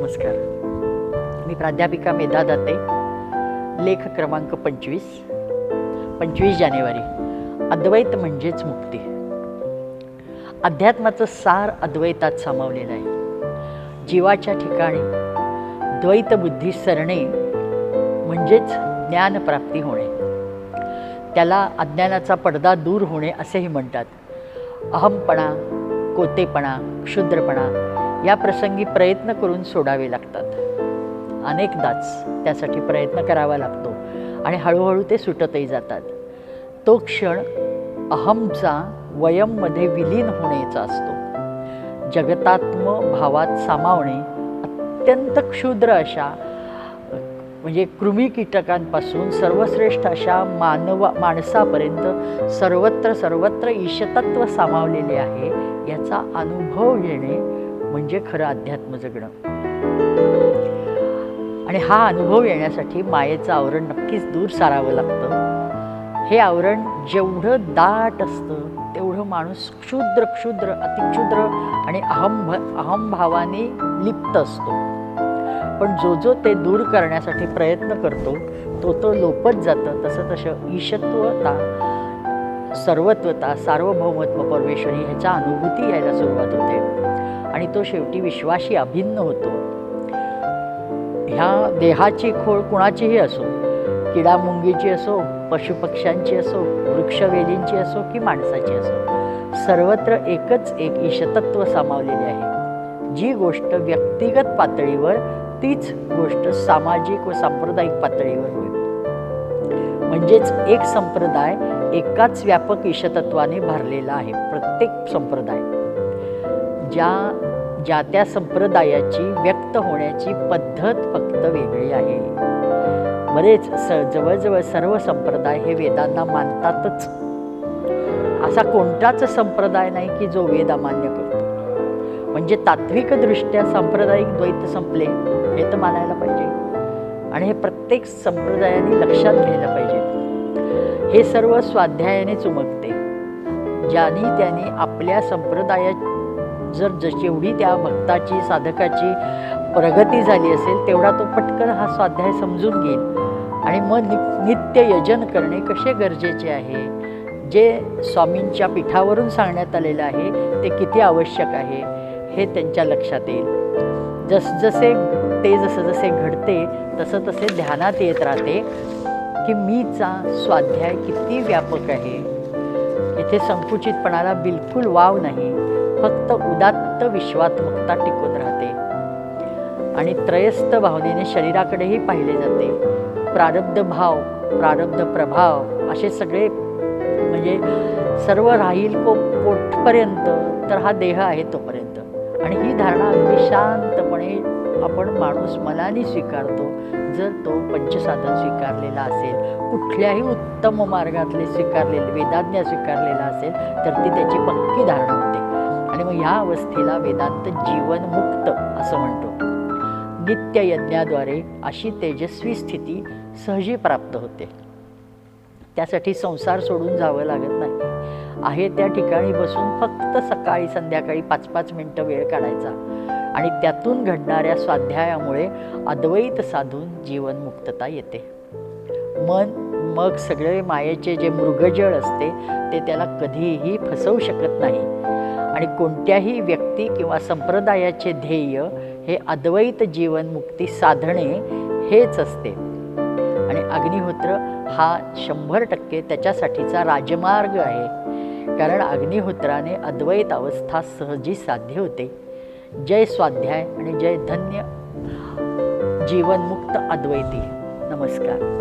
नमस्कार. मी प्राध्यापिका मेधा दाते लेख क्रमांक पंचवीस पंचवीस जानेवारी. अद्वैत म्हणजेच मुक्ती. अध्यात्माचं सार अद्वैतात सामावलेलं आहे. जीवाच्या ठिकाणी द्वैत बुद्धी सरणे म्हणजेच ज्ञानप्राप्ती होणे. त्याला अज्ञानाचा पडदा दूर होणे असेही म्हणतात. अहमपणा कोतेपणा क्षुद्रपणा या प्रसंगी प्रयत्न करून सोडावे लागतात. अनेकदाच त्यासाठी प्रयत्न करावा लागतो आणि हळूहळू ते सुटतही जातात. तो क्षण अहमचा वयममध्ये विलीन होण्याचा असतो. जगतात्म भावात सामावणे अत्यंत क्षुद्र अशा म्हणजे कृमी कीटकांपासून सर्वश्रेष्ठ अशा मानव माणसापर्यंत सर्वत्र सर्वत्र ईशतत्व सामावलेले आहे याचा अनुभव घेणे म्हणजे खरं अध्यात्म जगणं. आणि हा अनुभव येण्यासाठी मायेचं आवरण नक्कीच दूर सारावं लागतं. हे आवरण जेवढं दाट असतं तेवढं माणूस क्षुद्र क्षुद्र अतिक्षुद्र आणि अहम अहमभावाने लिप्त असतो. पण जो जो ते दूर करण्यासाठी प्रयत्न करतो तो तो लोपत जातं. तसं तसं ईशत्वता सर्वत्वता सार्वभौमत्व परमेश्वरी ह्याच्या अनुभूती यायला सुरुवात होते. आणि तो शेवटी विश्वाशी अभिन्न होतो. ह्या देहाची खोळ कुणाचीही असो किडा मुंगीची असो पशुपक्ष्यांची असो वृक्षवेलींची असो की माणसाची असो सर्वत्र एकच एक ईशतत्व सामावलेले आहे. जी गोष्ट व्यक्तिगत पातळीवर तीच गोष्ट सामाजिक व सांप्रदायिक पातळीवर होईल. म्हणजेच एक संप्रदाय एकाच व्यापक ईशतत्वाने भरलेला आहे प्रत्येक संप्रदाय. ज्या ज्या त्या संप्रदायाची व्यक्त होण्याची पद्धत फक्त वेगळी आहे. बरेच स जवळजवळ सर्व संप्रदाय हे वेदांना मानतातच. असा कोणताच संप्रदाय नाही की जो वेद अमान्य करतो. म्हणजे तात्विकदृष्ट्या सांप्रदायिक द्वैत संपले हे तर मानायला पाहिजे. आणि हे प्रत्येक संप्रदायाने लक्षात घ्यायला पाहिजे. हे सर्व स्वाध्यायाने चुमकते ज्यानी त्याने आपल्या संप्रदायात जर जेवढी त्या भक्ताची साधकाची प्रगती झाली असेल तेवढा तो पटकन हा स्वाध्याय समजून घेईल. आणि मग नि नित्य यजन करणे कसे गरजेचे आहे? जे स्वामींच्या पीठावरून सांगण्यात आलेलं आहे ते किती आवश्यक आहे हे त्यांच्या लक्षात येईल. जसजसे ते जसं जसे घडते तसं तसे ध्यानात येत राहते की मीचा स्वाध्याय किती व्यापक आहे. इथे संकुचितपणाला बिलकुल वाव नाही. फक्त उदात्त विश्वात्मकता टिकून राहते. आणि त्रयस्थ भावनेने शरीराकडेही पाहिले जाते. प्रारब्ध भाव प्रारब्ध प्रभाव असे सगळे म्हणजे सर्व राहील को कोठपर्यंत तर हा देह आहे तोपर्यंत. आणि ही धारणा अगदी शांतपणे आपण माणूस मनाने स्वीकारतो. जर तो पंचसाधन स्वीकारलेला असेल कुठल्याही उत्तम मार्गातले स्वीकारलेले वेदाज्ञा स्वीकारलेला असेल तर ती त्याची पक्की धारणा होते. आणि मग ह्या अवस्थेला वेदांत जीवनमुक्त असं म्हणतो. नित्य यज्ञाद्वारे अशी तेजस्वी स्थिती सहजी प्राप्त होते. त्यासाठी संसार सोडून जावं लागत नाही. आहे त्या ठिकाणी बसून फक्त सकाळी संध्याकाळी पाच पाच मिनटं वेळ काढायचा आणि त्यातून घडणाऱ्या स्वाध्यायामुळे अद्वैत साधून जीवनमुक्तता येते. मन मग सगळे मायेचे जे मृगजळ असते ते त्याला कधीही फसवू शकत नाही. आणि कोणत्याही व्यक्ती किंवा संप्रदायाचे ध्येय हे अद्वैत जीवनमुक्ती साधणे हेच असते. आणि अग्निहोत्र हा शंभर टक्के त्याच्यासाठीचा राजमार्ग आहे. कारण अग्निहोत्राने अद्वैत अवस्था सहजी साध्य होते. जय स्वाध्याय आणि जय धन्य जीवनमुक्त अद्वैती. नमस्कार.